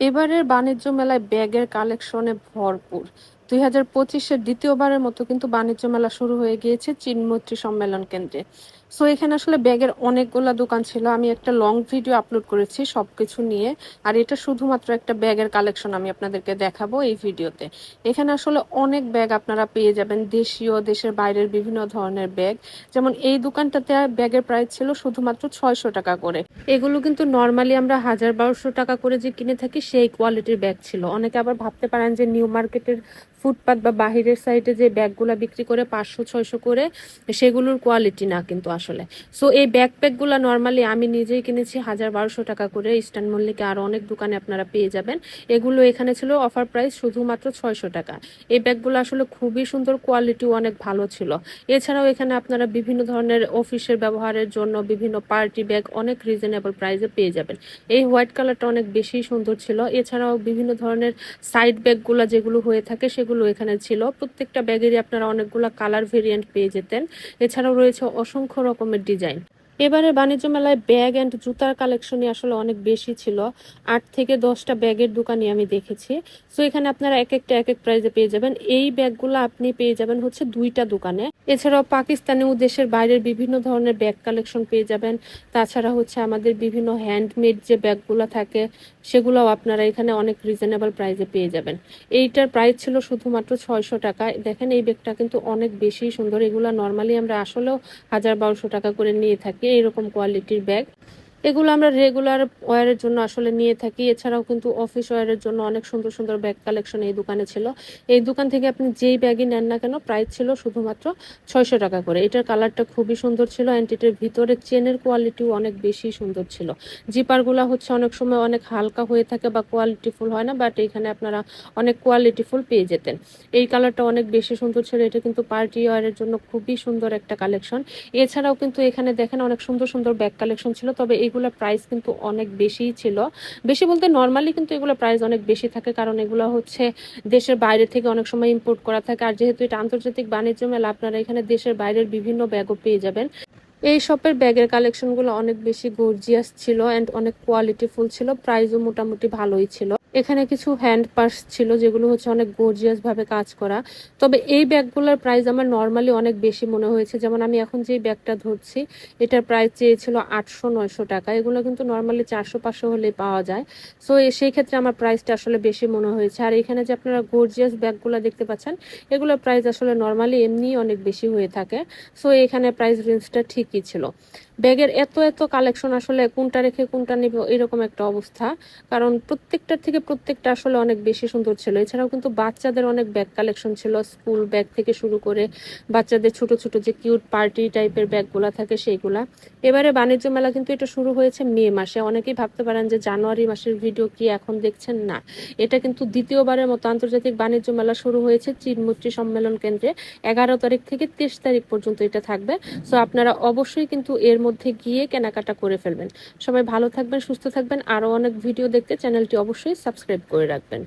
এবারের বাণিজ্য মেলায় ব্যাগের কালেকশনে ভরপুর। দুই হাজার দ্বিতীয়বারের মতো কিন্তু বাণিজ্য মেলা শুরু হয়ে গিয়েছে চিনমৈত্রী সম্মেলন কেন্দ্রে। সো এখানে আসলে ব্যাগের অনেকগুলা দোকান ছিল। আমি একটা লং ভিডিও আপলোড করেছি সবকিছু নিয়ে। আর এটা শুধুমাত্র একটা ব্যাগের কালেকশন আমি আপনাদেরকে দেখাবো এই ভিডিওতে এখানে আসলে অনেক ব্যাগ আপনারা পেয়ে যাবেন, দেশীয়, দেশের বাইরের বিভিন্ন ধরনের ব্যাগ। যেমন এই দোকানটাতে ব্যাগের প্রাইস ছিল শুধুমাত্র ছয়শো টাকা করে। এগুলো কিন্তু নর্মালি আমরা হাজার বারোশো টাকা করে যে কিনে থাকি, সেই কোয়ালিটির ব্যাগ ছিল। অনেকে আবার ভাবতে পারেন যে নিউ মার্কেটের ফুটপাত বা বাহিরের সাইডে যে ব্যাগগুলো বিক্রি করে পাঁচশো, ছয়শো করে, সেগুলোর কোয়ালিটি না কিন্তু আসলে। সো এই ব্যাকপ্যাকগুলো নর্মালি আমি নিজেই কিনেছি হাজার বারোশো টাকা করে ইস্টার্ন মল্লিকে আরও অনেক দোকানে আপনারা পেয়ে যাবেন। এগুলো এখানে ছিল অফার প্রাইস শুধুমাত্র ছয়শো টাকা। এই ব্যাগগুলো আসলে খুবই সুন্দর কোয়ালিটিও অনেক ভালো ছিল। এছাড়াও এখানে আপনারা বিভিন্ন ধরনের অফিসের ব্যবহারের জন্য বিভিন্ন পার্টি ব্যাগ অনেক রিজনেবল প্রাইসে পেয়ে যাবেন। এই হোয়াইট কালারটা অনেক বেশি সুন্দর ছিল। এছাড়াও বিভিন্ন ধরনের সাইড ব্যাগগুলো যেগুলো হয়ে থাকে, সেগুলো এখানে ছিল। প্রত্যেকটা ব্যাগেরই আপনারা অনেকগুলো কালার ভেরিয়েন্ট পেয়ে যেতেন। এছাড়াও রয়েছে অসংখ্য রকমের ডিজাইন এবারে বাণিজ্য মেলায় ব্যাগ অ্যান্ড জুতার কালেকশনই আসলে অনেক বেশি ছিল। আট থেকে দশটা ব্যাগের দোকানই আমি দেখেছি। সো এখানে আপনারা এক একটা, এক এক প্রাইজে পেয়ে যাবেন। এই ব্যাগগুলো আপনি পেয়ে যাবেন হচ্ছে দুইটা দোকানে। এছাড়াও পাকিস্তানে ও দেশের বাইরের বিভিন্ন ধরনের ব্যাগ কালেকশন পেয়ে যাবেন। তাছাড়া হচ্ছে আমাদের বিভিন্ন হ্যান্ডমেড যে ব্যাগগুলো থাকে, সেগুলোও আপনারা এখানে অনেক রিজনেবল প্রাইজে পেয়ে যাবেন। এইটার প্রাইস ছিল শুধুমাত্র ছয়শো টাকা। দেখেন, এই ব্যাগটা কিন্তু অনেক বেশি সুন্দর। এগুলো নর্মালি আমরা আসলেও হাজার বারোশো টাকা করে নিয়ে থাকি। এইরকম কোয়ালিটির ব্যাগ এগুলো আমরা রেগুলার ওয়ারের জন্য আসলে নিয়ে থাকি। এছাড়াও কিন্তু অফিস ওয়ারের জন্য অনেক সুন্দর সুন্দর ব্যাগ কালেকশন এই দোকানে ছিল। এই দোকান থেকে আপনি যেই ব্যাগই নেন না কেন প্রাইস ছিল শুধুমাত্র ছয়শো টাকা করে। এটার কালারটা খুবই সুন্দর ছিল অ্যান্ড এটার ভিতরে চেনের কোয়ালিটিও অনেক বেশি সুন্দর ছিল। জিপারগুলো হচ্ছে অনেক সময় অনেক হালকা হয়ে থাকে বা কোয়ালিটিফুল হয় না বাট এখানে আপনারা অনেক কোয়ালিটিফুল পেয়ে যেতেন। এই কালারটা অনেক বেশি সুন্দর ছিল। এটা কিন্তু পার্টি ওয়ারের জন্য খুবই সুন্দর একটা কালেকশন এছাড়াও কিন্তু এখানে দেখেন অনেক সুন্দর সুন্দর ব্যাগ কালেকশন ছিল, তবে এগুলোর প্রাইস কিন্তু অনেক বেশিই ছিল। বেশি বলতে নর্মালি কিন্তু এগুলো প্রাইস অনেক বেশি থাকে, কারণ এগুলো হচ্ছে দেশের বাইরে থেকে অনেক সময় ইম্পোর্ট করা থাকে। আর যেহেতু এটা আন্তর্জাতিক বাণিজ্য মেলা, আপনারা এখানে দেশের বাইরের বিভিন্ন ব্যাগও পেয়ে যাবেন। এই শপের ব্যাগের কালেকশনগুলো অনেক বেশি গর্জিয়াস ছিল অ্যান্ড অনেক কোয়ালিটিফুল ছিল প্রাইসও মোটামুটি ভালোই ছিল। এখানে কিছু হ্যান্ড পার্স ছিল যেগুলো হচ্ছে অনেক গর্জিয়াস ভাবে কাজ করা। তবে এই ব্যাগগুলোর প্রাইস আমার নর্মালি অনেক বেশি মনে হয়েছে। যেমন আমি এখন যে ব্যাগটা ধরছি, এটার প্রাইস চেয়েছিল আটশো নয়শো টাকা। এগুলো কিন্তু নর্মালি চারশো, পাঁচশো হলে পাওয়া যায়। সো সেই ক্ষেত্রে আমার প্রাইসটা আসলে বেশি মনে হয়েছে। আর এখানে যে আপনারা গর্জিয়াস ব্যাগগুলো দেখতে পাচ্ছেন, এগুলোর প্রাইস আসলে নর্মালি এমনিই অনেক বেশি হয়ে থাকে। সো এখানে প্রাইস রেঞ্জটা ঠিকই ছিল? ব্যাগের এত এত কালেকশন আসলে কোনটা রেখে কোনটা নিব, এরকম একটা অবস্থা। কারণ প্রত্যেকটার থেকে প্রত্যেকটা আসলে অনেক বেশি সুন্দর ছিল। এছাড়াও কিন্তু বাচ্চাদের অনেক ব্যাগ কালেকশন ছিল স্কুল ব্যাগ থেকে শুরু করে বাচ্চাদের ছোট ছোট যে কিউট পার্টি টাইপের ব্যাগগুলা থাকে সেইগুলা। এবারে বাণিজ্য মেলা কিন্তু এটা শুরু হয়েছে মে মাসে। অনেকেই ভাবতে পারেন যে জানুয়ারি মাসের ভিডিও কি এখন দেখছেন? না। এটা কিন্তু দ্বিতীয়বারের মতো আন্তর্জাতিক বাণিজ্য মেলা শুরু হয়েছে চিনমূর্তি সম্মেলন কেন্দ্রে। এগারো তারিখ থেকে তেইশ তারিখ পর্যন্ত এটা থাকবে। সো আপনারা অবশ্যই কিন্তু এর মধ্যে গিয়ে কেনাকাটা করে ফেলবেন। সবাই ভালো থাকবেন, সুস্থ থাকবেন। আরও অনেক ভিডিও দেখতে চ্যানেলটি অবশ্যই সাবস্ক্রাইব করে রাখবেন।